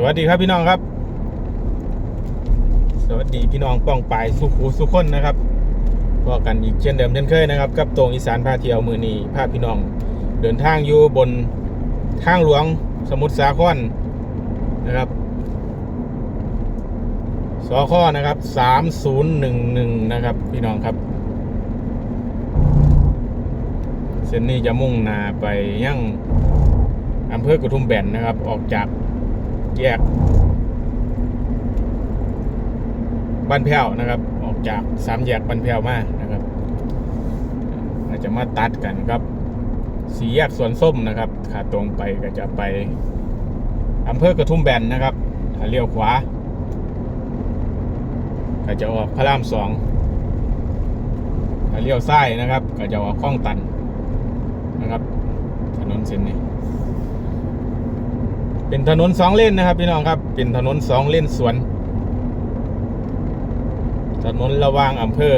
สวัสดีครับพี่น้องครับ สวัสดีพี่น้องป้องปายสุขูสุขคนนะครับพอกันอีกเช่นเดิมเช่นเคยนะครับกับตรงอีสานพาเที่ยวมือนีพาพี่น้อง เดินทางอยู่บนทางหลวงสมุทรสาครนะครับสอข้อนะครับสามศูนย์หนึ่งหนึ่งนะครับ พี่น้องครับ เส้นนี้จะมุ่งหนาไปยังอำเภอกระทุ่มแบนนะครับ ออกจาก แยก บ้านแพ้วนะครับ ออกจากสามแยกบ้านแพ้วมานะครับอาจจะมาตัดกันครับ สี่แยกสวนส้มนะครับขาตรงไปก็จะไปอำเภอกระทุ่มแบนนะครับเลี้ยวขวาก็จะออกพระรามสองเลี้ยวซ้ายนะครับ ก็จะออกคลองตันนะครับถนนเส้นนี้ เป็นถนนสองเลนนะครับ พี่น้องครับ เป็นถนนสองเลนสวน ถนนระว่างอำเภอ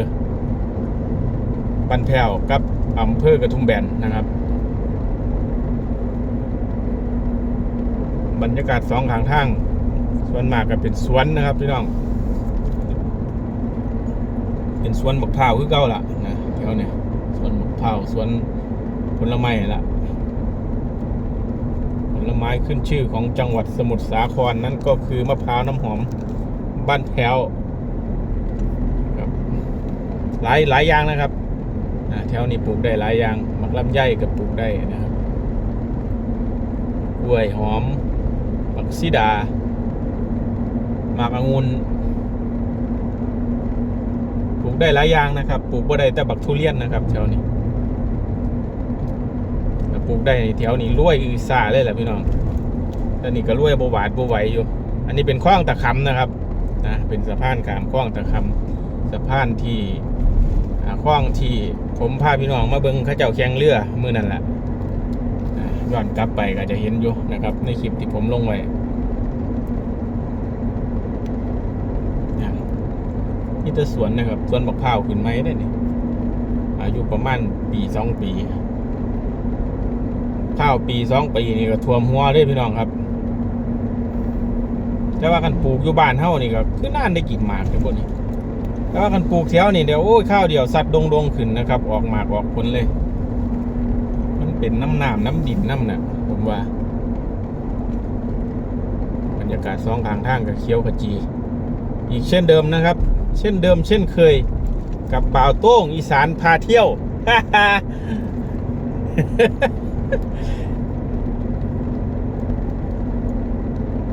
ปันแผ่วกับอำเภอกระทุ่มแบนนะครับ บรรยากาศสองข้างทางสวนมากก็เป็นสวนนะครับพี่น้อง เป็นสวนมะพร้าวคือเก่าล่ะนะแถวเนี่ยสวนมะพร้าวสวนผลไม้ละ ผลไม้ขึ้นชื่อของจังหวัดสมุทรสาครนั่นก็คือมะพร้าวน้ำหอมบ้านแพ้วหลายหลายอย่างนะครับแถวนี้ปลูกได้หลายอย่างมักลำไยก็ปลูกได้นะครับกล้วยหอมมักซีดาหมากองุ่นปลูกได้หลายอย่างนะครับ ปลูกบ่ได้แต่บักทุเรียนนะครับแถวนี้ ปลูกได้แถวนี้รวยอือซ่าเลยแหละพี่น้องแล้วนี่ก็รวยบหวาดบไหวอยู่ อันนี้เป็นคลองตะคำนะครับนะเป็นสะพานขามคลองตะคำสะพานที่คว้างที่ผมพาพี่น้องมาเบิ้งข้าเจ้าแข่งเรือมือนั่นแหละย้อนกลับไปก็จะเห็นอยู่นะครับ ในคลิปที่ผมลงไว้นี่จะสวนนะครับสวนบักพร้าวขึ้นไม้ได้นี่อายุประมาณปีสองปี ข้าวปีสองปีนี่ก็ท่วมหัวเลยพี่น้องครับแต่ว่ากันปลูกอยู่บ้านเฮานี่ก็คือน่านได้กินหมากเลยพวกนี้แต่ว่ากันปลูกแถวนี่เดี๋ยวโอ้ยข้าวเดียวสัตว์ดงดงขึ้นนะครับ ออกหมากออกผลเลย มันเป็นน้ำน้ำน้ำดินน้ำน่ะผมว่า บรรยากาศสองข้างทางกับเขี้ยวขจี อีกเช่นเดิมนะครับ เช่นเดิม เช่นเคย กับบ่าวโต้งอีสานพาเที่ยว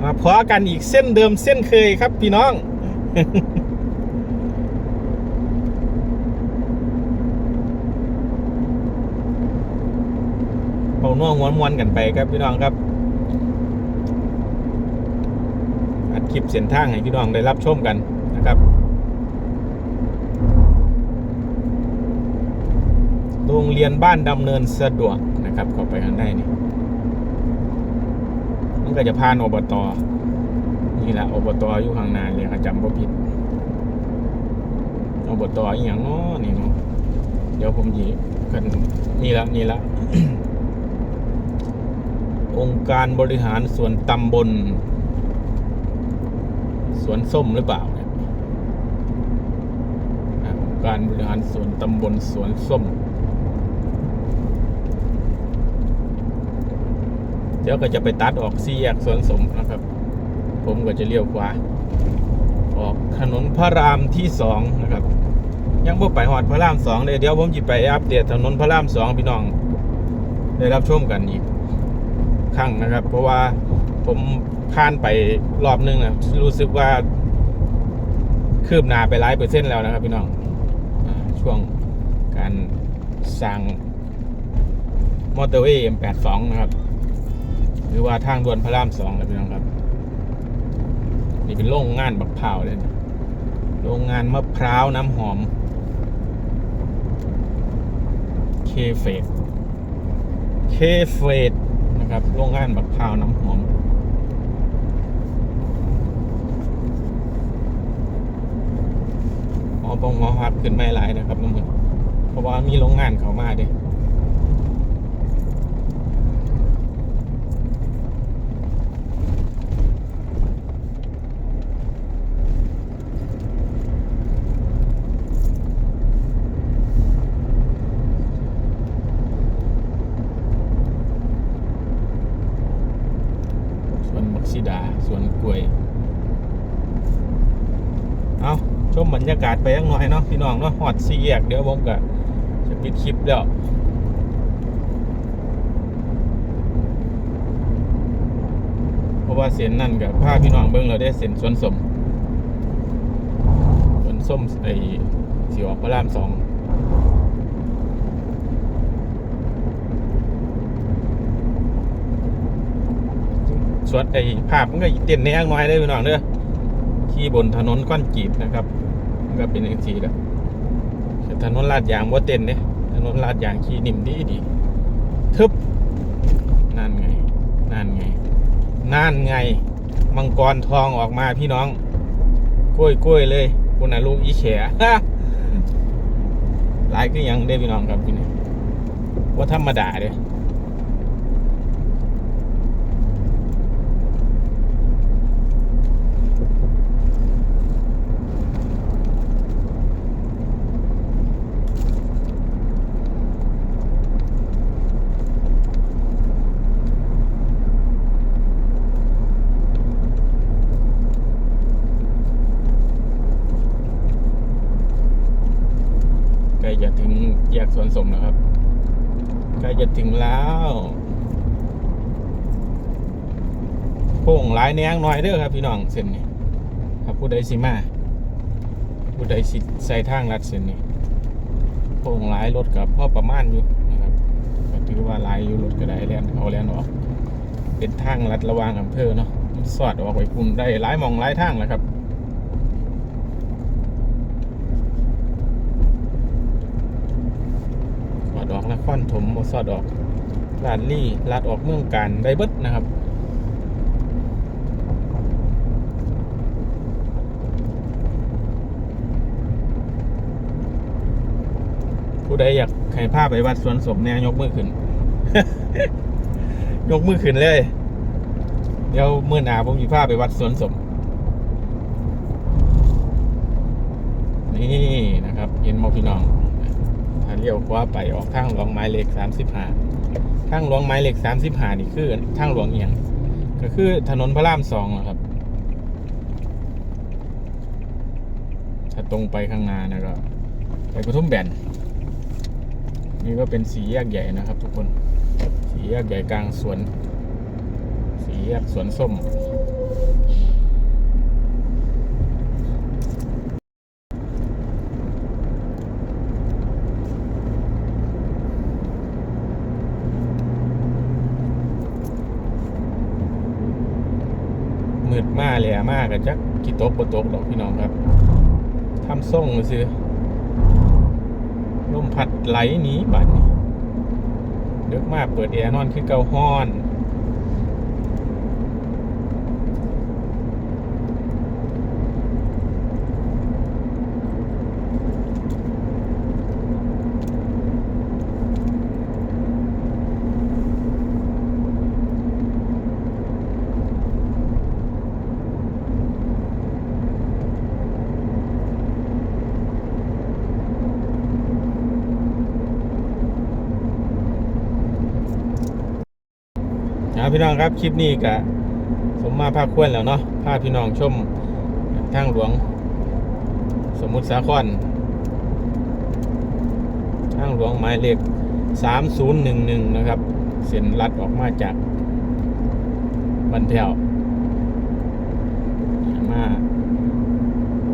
มาพอกันอีกเส้นเดิมเส้นเคยครับพี่น้องเอาน่วงม้วนมวนๆกันไปครับพี่น้องครับ อัดคลิปเส้นทางให้พี่น้องได้รับชมกันนะครับโรงเรียนบ้านดำเนินสะดวก นะครับเข้าไปข้างในนี่มันก็จะผ่านอบตนี่แหละอบตอยู่ข้างหน้าเลยจำบ่ผิดอบตอีหยังเนาะนี่เนาะเดี๋ยวผมหยิกันนี่ละนี่ละองค์การบริหารส่วนตำบลสวนส้มหรือเปล่าเนี่ยองค์การบริหารส่วนตำบลสวนส้ม ดี๋ยวก็จะไปตัดออกสี่แยกสวนสมนะครับ ผมก็จะเลี้ยวขวาออกถนนพระรามที่สองนะครับ ยังบ่ไปหอดพระรามสองเลยเดี๋ยวผมจะไปอัปเดตถนนพระรามสองพี่น้อง ได้รับชมกันอีกครั้งนะครับ เพราะว่าผมผ่านไปรอบนึงนะรู้สึกว่าคืบหน้าไปหลายเปอร์เซ็นต์แล้วนะครับ พี่น้องช่วงการสร้างมอเตอร์เวย์ M82 นะครับ หรือว่าทางด่วนพระรามสองนะพี่น้องครับ นี่เป็นโรงงานบักพร้าวเลยนะโรงงานมะพร้าวน้ำหอม เคเฟสเคเฟสนะครับ โรงงานบักพร้าวน้ำหอมหอปองหอฮักขึ้นไม่หลายนะครับน้ำมันเพราะว่ามีโรงงานเขามาเด้ากาศไปยังน้อยเนาะพี่น้องเนาะหอดสี่แยกเดี๋ยวผมก็จะปิดคลิปแล้วเพราะว่าเส้นนั่นกับผ้าพี่น้องเบิ้งเราได้เส้นสวนสมสวนส้มไอ้สีออกพระรามสองสวนไอ้ภาพมันก็เต้นในงน้อยเลยพี่น้องเด้อขี่บนถนนก้อนจีบนะครับ ก็เป็นอย่างทีแล้วถนนลาดยางว่าเต้นเนี่ยถนนลาดยางขี่นิ่มดีดีทึบนั่นไงนั่นไงนั่นไง มังกรทองออกมาพี่น้อง กล้วยกล้วยเลยคุณน่ะลูกอีแฉหลายก็ยังได้พี่น้องครับพี่นี่ว่าธรรมดาเด้ จะถึงแยกสวนสมแล้วครับ ใกล้จะถึงแล้วโค้งหลายแนงหน่อยเด้อครับพี่น้องเส้นนี้ครับผู้ใดสิมาผู้ใดสิใส่ทางลัดเส้นนี้โค้งหลายรถกับพ่อประมาณอยู่นะครับก็ถือว่าหลายอยู่รถก็ได้แล่นเขาแล่นออก เป็นทางลัดระวางอำเภอเนาะสอดออกไปปุ่นได้หลายมองหลายทางแหล้วครับ สอดออก นครถมบ่สอดออกลาดลี่ลาดออกเมืองการได้เบิดนะครับผู้ใดอยากให้ภาพไปวัดสวนสมเนี่ยยกมือขึ้น ยกมือขึ้นเลย เดี๋ยวเมื่อหนาผมจะพาไปวัดสวนสม นี่นะครับ เห็นมอพี่น้อง เลี้ยวขวาไปออกทางหลวงหมายเลขสามสิบห้าทางหลวงหมายเลขสามสิบห้านี่คือทางหลวงเอียงก็คือถนนพระรามสองอะครับถ้าตรงไปข้างหน้านะก็ไปปทุมแบนนี่ก็เป็นสีแยกใหญ่นะครับ ทุกคนสีแยกใหญ่กลางสวน สีแยกสวนส้ม มากเลยอะมากอะจักกี่ตกบนตกดอกพี่น้องครับทำส่งมาซื้อลมพัดไหลหนีบัดนี้เดึกมากเปิดแอร์นอนคือเกาห้อน พี่น้องครับคลิปนี้กะสมมาภาคควรแล้วเนาะพาพี่น้องชมทางหลวง สมุทรสาครทางหลวงหมายเลข3011 นะครับ เส้นลัดออกมาจากบันแถวมา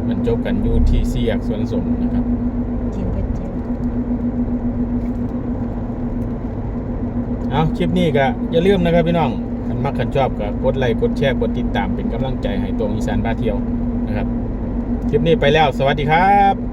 บรรจบกันอยู่ที่เสียกสวนสมนะครับจริงก็จริง เอาคลิปนี้ก็อย่าลืมนะครับพี่น้องคันมักคันชอบก็กดไลค์กดแชร์กดติดตามเป็นกำลังใจให้ตรงอีสานบ้าเที่ยวนะครับ คลิปนี้ไปแล้ว สวัสดีครับ